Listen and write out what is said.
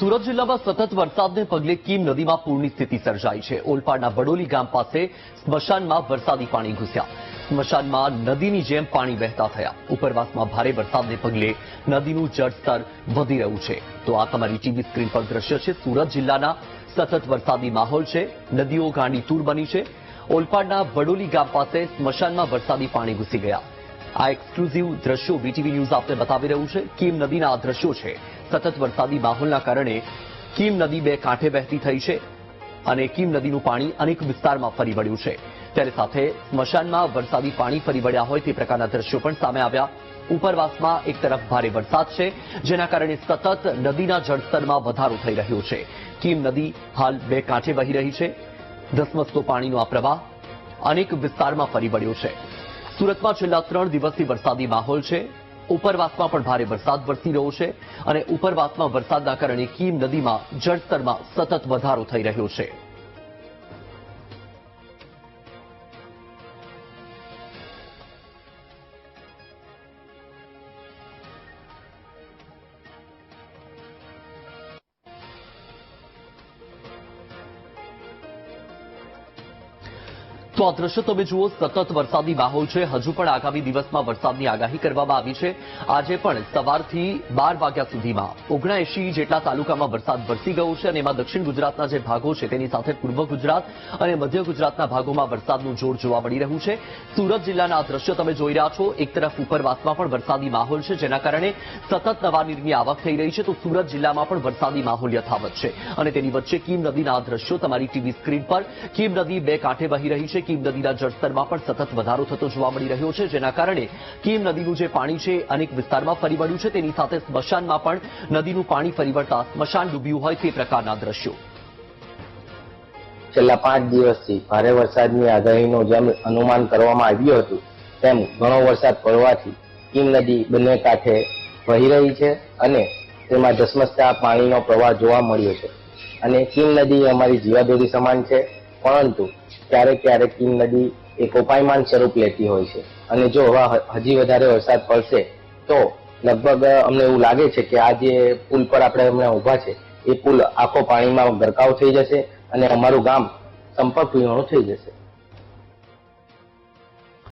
સુરત જિલ્લામાં સતત વરસાદને પગલે કીમ નદીમાં પૂરની સ્થિતિ સર્જાઈ છે. ઓલપાડના વડોલી ગામ પાસે સ્મશાનમાં વરસાદી પાણી ઘૂસ્યા. સ્મશાનમાં નદીની જેમ પાણી વહેતા થયા. ઉપરવાસમાં ભારે વરસાદને પગલે નદીનું જળસ્તર વધી રહ્યું છે. તો આ તમારી ટીવી સ્ક્રીન પર દ્રશ્ય છે. સુરત જિલ્લાના સતત વરસાદી માહોલ છે. નદીઓ ગાંડીતૂર બની છે. ઓલપાડના વડોલી ગામ પાસે સ્મશાનમાં વરસાદી પાણી ઘૂસી ગયા. આ એક્સક્લુઝિવ દ્રશ્યો વીટીવી ન્યૂઝ આપને બતાવી રહ્યું છે. કીમ નદીના આ દ્રશ્યો છે. સતત વરસાદી માહોલના કારણે કીમ નદી બે કાંઠે વહેતી થઈ છે અને કીમ નદીનું પાણી અનેક વિસ્તારમાં ફરી વળ્યું છે. ત્યારે સાથે સ્મશાનમાં વરસાદી પાણી ફરી વળ્યા હોય તે પ્રકારના દ્રશ્યો પણ સામે આવ્યા. ઉપરવાસમાં એક તરફ ભારે વરસાદ છે, જેના કારણે સતત નદીના જળસ્તરમાં વધારો થઈ રહ્યો છે. કીમ નદી હાલ બે કાંઠે વહી રહી છે. ધસમસતો પાણીનો આ પ્રવાહ અનેક વિસ્તારમાં ફરી વળ્યો છે. સુરતમાં છેલ્લા ત્રણ દિવસથી વરસાદી માહોલ છે. ઉપરવાસમાં પણ ભારે વરસાદ વરસી રહ્યો છે અને ઉપરવાસમાં વરસાદના કારણે કીમ નદીમાં જળસ્તરમાં સતત વધારો થઈ રહ્યો છે. તો આ દ્રશ્ય તમે જુઓ સતત વરસાદી માહોલ છે. હજુ પણ આગામી દિવસમાં વરસાદની આગાહી કરવામાં આવી છે. આજે પણ સવારથી બાર વાગ્યા સુધીમાં ઓગણએંશી જેટલા તાલુકામાં વરસાદ વરસી ગયો છે અને એમાં દક્ષિણ ગુજરાતના જે ભાગો છે તેની સાથે પૂર્વ ગુજરાત અને મધ્ય ગુજરાતના ભાગોમાં વરસાદનું જોર જોવા મળી રહ્યું છે. સુરત જિલ્લાના આ દ્રશ્ય તમે જોઈ રહ્યા છો. એક તરફ ઉપરવાસમાં પણ વરસાદી માહોલ છે, જેના કારણે સતત નવા નીરની આવક થઈ રહી છે. તો સુરત જિલ્લામાં પણ વરસાદી માહોલ યથાવત છે. અને તેની વચ્ચે કીમ નદીના આ દ્રશ્યો તમારી ટીવી સ્ક્રીન પર. કીમ નદી બે કાંઠે વહી રહી છે. કીમ નદીના જળસ્તરમાં પણ સતત વધારો થતો જોવા મળી રહ્યો છે, જેના કારણે કીમ નદીનું જે પાણી છે, અનેક વિસ્તારમાં ફરી વળ્યું છે. તેની સાથે સ્મશાનમાં પણ નદીનું પાણી ફરી વળતા સ્મશાન ડૂબ્યું હોય તે પ્રકારના દ્રશ્યો. છેલ્લા પાંચ દિવસથી ભારે વરસાદની આગાહીનું જેમ અનુમાન કરવામાં આવ્યું હતું, તેમ ઘણો વરસાદ પડવાથી કીમ નદી બંને કાંઠે વહી રહી છે અને તેમાં ધસમસતા પાણીનો પ્રવાહ જોવા મળ્યો છે. અને કીમ નદી અમારી જીવાદોરી સમાન છે. પરંતુ ક્યારેક ક્યારેક કિમ નદી એ કોપાયમાન સ્વરૂપ લેતી હોય છે. અને જો હજી વધારે વરસાદ પડશે, તો લગભગ અમને એવું લાગે છે કે આ જે પુલ પર આપણે હમણાં ઊભા છે, એ પુલ આખો પાણીમાં ગરકાવ થઈ જશે અને અમારું ગામ સંપર્ક વિહોણું થઈ જશે.